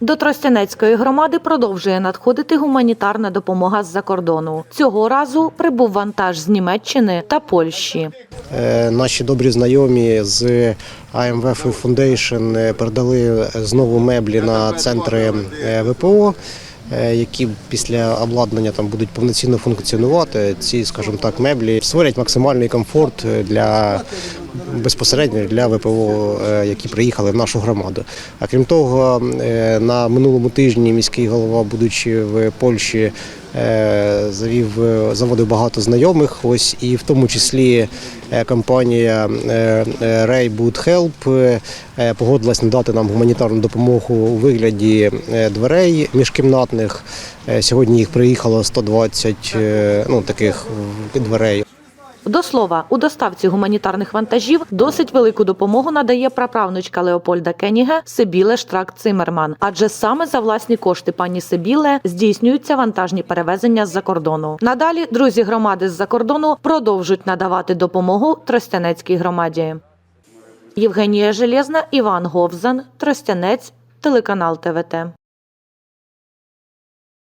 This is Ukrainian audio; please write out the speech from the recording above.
До Тростянецької громади продовжує надходити гуманітарна допомога з-за кордону. Цього разу прибув вантаж з Німеччини та Польщі. Е, Наші добрі знайомі з АМВФ Foundation е, передали знову меблі на центри е, ВПО, е, які після обладнання там будуть повноцінно функціонувати. Ці, скажімо так, меблі створять максимальний комфорт для безпосередньо для ВПО, е, які приїхали в нашу громаду. А крім того, е, на минулому тижні міський голова, будучи в Польщі, е, завів е, заводив багато знайомих. Ось і в тому числі е, компанія е, е, Ray Boot Help е, е, погодилась надати нам гуманітарну допомогу у вигляді е, дверей міжкімнатних. Е, Сьогодні їх приїхало 120 е, ну, таких е, дверей. До слова, у доставці гуманітарних вантажів досить велику допомогу надає праправнучка Леопольда Кеніге Сибіле Штрак Цимерман. Адже саме за власні кошти пані Сибіле здійснюються вантажні перевезення з-за кордону. Надалі друзі громади з-за кордону продовжують надавати допомогу Тростянецькій громаді. Євгенія Железна, Іван Говзан, Тростянець, телеканал ТВТ.